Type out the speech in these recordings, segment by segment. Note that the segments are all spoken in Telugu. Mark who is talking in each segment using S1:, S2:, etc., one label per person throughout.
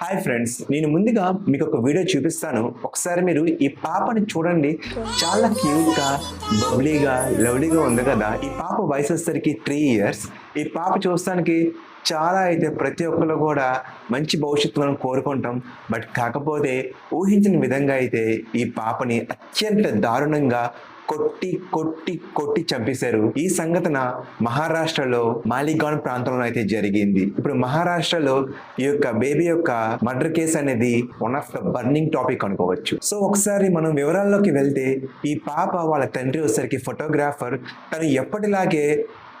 S1: హాయ్ ఫ్రెండ్స్ నేను ముందుగా మీకు ఒక వీడియో చూపిస్తాను. ఒకసారి మీరు ఈ పాపని చూడండి. చాలా క్యూట్గా బబ్లీగా లవ్లీగా ఉంది కదా. ఈ పాప వయసు వచ్చేసరికి త్రీ ఇయర్స్ ఈ పాప చూస్తానికి చాలా అయితే ప్రతి ఒక్కరు కూడా మంచి భవిష్యత్తు మనం కోరుకుంటాం. బట్ కాకపోతే ఊహించిన విధంగా అయితే ఈ పాపని అత్యంత దారుణంగా కొట్టి కొట్టి కొట్టి చంపేశారు. ఈ సంఘటన మహారాష్ట్రలో మాలిగాన్ ప్రాంతంలో అయితే జరిగింది. ఇప్పుడు మహారాష్ట్రలో ఈ యొక్క బేబీ యొక్క మర్డర్ కేసు అనేది one of the burning topic అనుకోవచ్చు. సో ఒకసారి మనం వివరాల్లోకి వెళ్తే ఈ పాప వాళ్ళ తండ్రి వచ్చేసరికి ఫోటోగ్రాఫర్ తను ఎప్పటిలాగే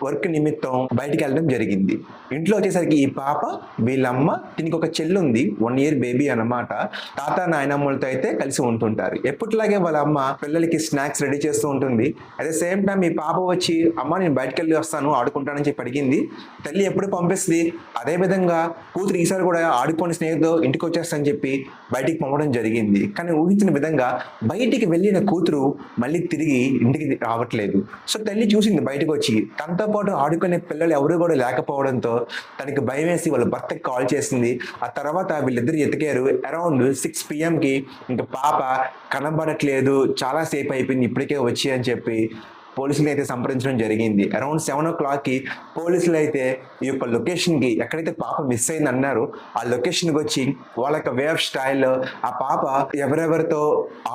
S1: వర్క్ నిమిత్తం బయటికి వెళ్ళడం జరిగింది. ఇంట్లో వచ్చేసరికి ఈ పాప వీళ్ళమ్మ దీనికి ఒక చెల్లు ఉంది వన్ ఇయర్ బేబీ అన్నమాట. తాత నాయనమ్మలతో అయితే కలిసి ఉంటుంటారు. ఎప్పటిలాగే వాళ్ళ అమ్మ పిల్లలకి స్నాక్స్ రెడీ చేస్తూ ఉంటుంది. అట్ ద సేమ్ టైం ఈ పాప వచ్చి అమ్మ నేను బయటకు వెళ్ళి వస్తాను ఆడుకుంటానని చెప్పి అడిగింది. తల్లి ఎప్పుడు పంపిస్తుంది? అదే విధంగా కూతురు ఈసారి కూడా ఆడుకొని స్నేహితులు ఇంటికి వచ్చేస్తానని చెప్పి బయటికి పంపడం జరిగింది. కానీ ఊహించిన విధంగా బయటికి వెళ్ళిన కూతురు మళ్ళీ తిరిగి ఇంటికి రావట్లేదు. సో తల్లి చూసింది బయటకు వచ్చి తనతో పాటు ఆడుకునే పిల్లలు ఎవరు కూడా లేకపోవడంతో తనకి భయం వేసి వాళ్ళ భర్తకి కాల్ చేసింది. ఆ తర్వాత వీళ్ళిద్దరు ఎతికారు. అరౌండ్ సిక్స్ పిఎంకి ఇంకా పాప కనబడట్లేదు. చాలా సేపు అయిపోయింది. ఇప్పటికే వచ్చి అని చెప్పి పోలీసులు అయితే సంప్రదించడం జరిగింది. అరౌండ్ సెవెన్ ఓ క్లాక్కి పోలీసులు అయితే ఈ యొక్క లొకేషన్కి ఎక్కడైతే పాప మిస్ అయింది అన్నారు ఆ లొకేషన్కి వచ్చి వాళ్ళ యొక్క వే ఆఫ్ స్టైల్లో ఆ పాప ఎవరెవరితో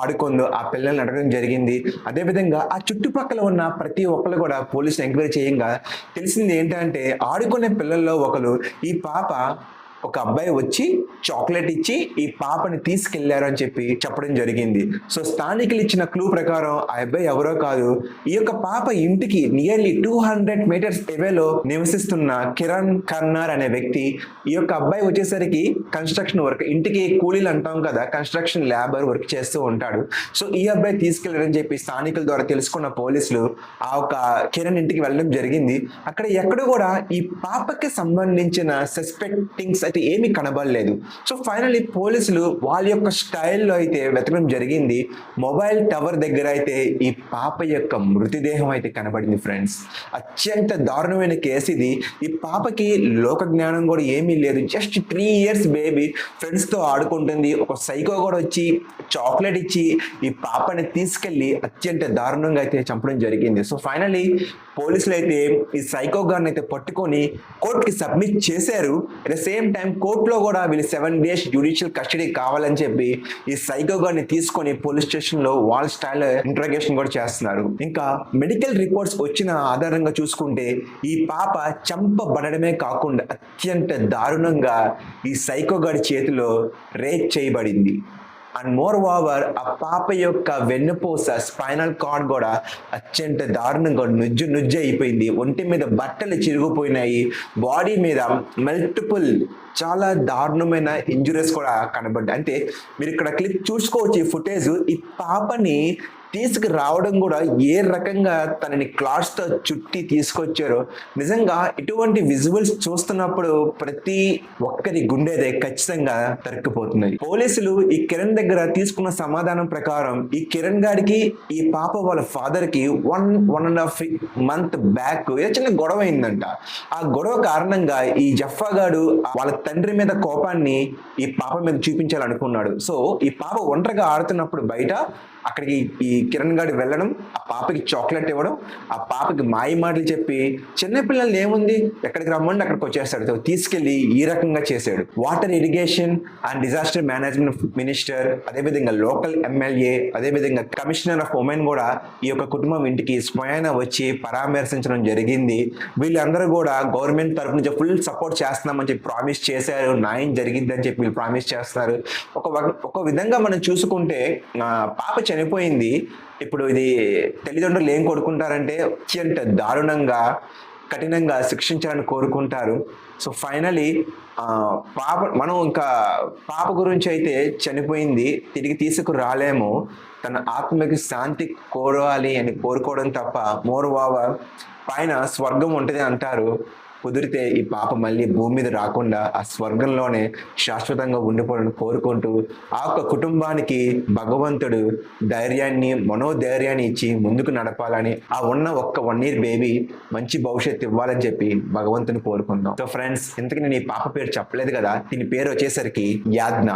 S1: ఆడుకుందో ఆ పిల్లల్ని అడగడం జరిగింది. అదేవిధంగా ఆ చుట్టుపక్కల ఉన్న ప్రతి ఒక్కరు కూడా పోలీసులు ఎంక్వైరీ చేయంగా తెలిసింది ఏంటంటే ఆడుకునే పిల్లల్లో ఒకరు ఈ పాప ఒక అబ్బాయి వచ్చి చాక్లెట్ ఇచ్చి ఈ పాపని తీసుకెళ్ళారు అని చెప్పి చెప్పడం జరిగింది. సో స్థానికులు ఇచ్చిన క్లూ ప్రకారం ఆ అబ్బాయి ఎవరో కాదు ఈ యొక్క పాప ఇంటికి నియర్లీ టూ హండ్రెడ్ మీటర్స్ ఎవేలో నివసిస్తున్న కిరణ్ కర్నార్ అనే వ్యక్తి ఈ యొక్క అబ్బాయి వచ్చేసరికి కన్స్ట్రక్షన్ వర్క్ ఇంటికి కూలీలు అంటాం కదా కన్స్ట్రక్షన్ లేబర్ వర్క్ చేస్తూ ఉంటాడు. సో ఈ అబ్బాయి తీసుకెళ్ళారని చెప్పి స్థానికుల ద్వారా తెలుసుకున్న పోలీసులు ఆ ఒక కిరణ్ ఇంటికి వెళ్ళడం జరిగింది. అక్కడ ఎక్కడ కూడా ఈ పాపకి సంబంధించిన సస్పెక్టింగ్స్ అయితే ఏమీ కనబడలేదు. సో ఫైనల్లీ పోలీసులు వాళ్ళ యొక్క స్టైల్లో అయితే వెతకడం జరిగింది. మొబైల్ టవర్ దగ్గర అయితే ఈ పాప యొక్క మృతదేహం అయితే కనబడింది ఫ్రెండ్స్ అత్యంత దారుణమైన కేసు ఇది. ఈ పాపకి లోక జ్ఞానం కూడా ఏమీ లేదు. జస్ట్ త్రీ ఇయర్స్ బేబీ ఫ్రెండ్స్తో ఆడుకుంటుంది. ఒక సైకో కూడా వచ్చి చాక్లెట్ ఇచ్చి ఈ పాపని తీసుకెళ్ళి అత్యంత దారుణంగా అయితే చంపడం జరిగింది. సో ఫైనలీ పోలీసులు అయితే ఈ సైకో గారిని అయితే పట్టుకొని కోర్టుకి సబ్మిట్ చేశారు. అట్ ద సేమ్ టైం కోర్టులో కూడా వీళ్ళు సెవెన్ డేస్ జ్యుడిషియల్ కస్టడీ కావాలని చెప్పి ఈ సైకో గారిని తీసుకొని పోలీస్ స్టేషన్లో వాళ్ళ స్టైల్ ఇంట్రగేషన్ కూడా చేస్తున్నారు. ఇంకా మెడికల్ రిపోర్ట్స్ వచ్చిన ఆధారంగా చూసుకుంటే ఈ పాప చంపబడమే కాకుండా అత్యంత దారుణంగా ఈ సైకో గారి చేతిలో రేప్ చేయబడింది. అండ్ మోర్ ఓవర్ ఆ పాప యొక్క వెన్నుపూస స్పైనల్ కార్డ్ కూడా అత్యంత దారుణంగా నుజ్జు నుజ్జు అయిపోయింది. ఒంటి మీద బట్టలు చిరిగిపోయినాయి. బాడీ మీద మల్టిపుల్ చాలా దారుణమైన ఇంజురీస్ కూడా కనబడ్డాయి. అంటే మీరు ఇక్కడ క్లిప్ చూసుకోవచ్చు ఈ ఫుటేజ్ ఈ పాపని తీసుకురావడం కూడా ఏ రకంగా తనని క్లాత్స్తో చుట్టి తీసుకొచ్చారో నిజంగా ఇటువంటి విజువల్స్ చూస్తున్నప్పుడు ప్రతి ఒక్కరి గుండెదే ఖచ్చితంగా తరుక్కుపోతున్నాయి పోలీసులు ఈ కిరణ్ దగ్గర తీసుకున్న సమాధానం ప్రకారం ఈ కిరణ్ గారికి ఈ పాప వాళ్ళ ఫాదర్కి one one and half month back ఏదో చిన్న గొడవ అయిందంట. ఆ గొడవ కారణంగా ఈ జఫా గాడు వాళ్ళ తండ్రి మీద కోపాన్ని ఈ పాప మీద చూపించాలనుకున్నాడు. సో ఈ పాప ఒంటరిగా ఆడుతున్నప్పుడు బయట అక్కడికి ఈ కిరణ్ గారు వెళ్ళడం ఆ పాపకి చాక్లెట్ ఇవ్వడం ఆ పాపకి మాయ మాటలు చెప్పి చిన్నపిల్లల్ని ఏముంది? ఎక్కడికి రమ్మండి? అక్కడికి వచ్చేస్తాడు. తీసుకెళ్ళి ఈ రకంగా చేశాడు. Water irrigation and disaster management minister అదేవిధంగా లోకల్ ఎమ్మెల్యే అదేవిధంగా కమిషనర్ ఆఫ్ ఉమెన్ కూడా ఈ యొక్క కుటుంబం ఇంటికి స్వయాన వచ్చి పరామర్శించడం జరిగింది. వీళ్ళందరూ కూడా గవర్నమెంట్ తరఫు నుంచి ఫుల్ సపోర్ట్ చేస్తున్నామని చెప్పి ప్రామిస్ చేశారు. న్యాయం జరిగిందని చెప్పి వీళ్ళు ప్రామిస్ చేస్తున్నారు ఒక ఒక విధంగా మనం చూసుకుంటే ఆ, పాప చనిపోయింది. ఇప్పుడు ఇది తల్లిదండ్రులు ఏం కోరుకుంటారంటే అత్యంత దారుణంగా కఠినంగా శిక్షించాలని కోరుకుంటారు. సో ఫైనలీ పాప మనం ఇంకా పాప గురించి అయితే చనిపోయింది తిరిగి తీసుకురాలేము. తన ఆత్మకి శాంతి కోరాలి అని కోరుకోవడం తప్ప మోర్ ఓవర్ పైన స్వర్గం ఉంటుంది అంటారు. కుదిరితే ఈ పాప మళ్ళీ భూమి మీద రాకుండా ఆ స్వర్గంలోనే శాశ్వతంగా ఉండిపోవాలని కోరుకుంటూ ఆ యొక్క కుటుంబానికి భగవంతుడు ధైర్యాన్ని మనోధైర్యాన్ని ఇచ్చి ముందుకు నడపాలని ఆ ఉన్న ఒక్క వన్ ఇయర్ బేబీ మంచి భవిష్యత్తు ఇవ్వాలని చెప్పి భగవంతుని కోరుకుందాం. సో ఫ్రెండ్స్ ఇంతకు నేను ఈ పాప పేరు చెప్పలేదు కదా దీని పేరు వచ్చేసరికి యాజ్ఞ.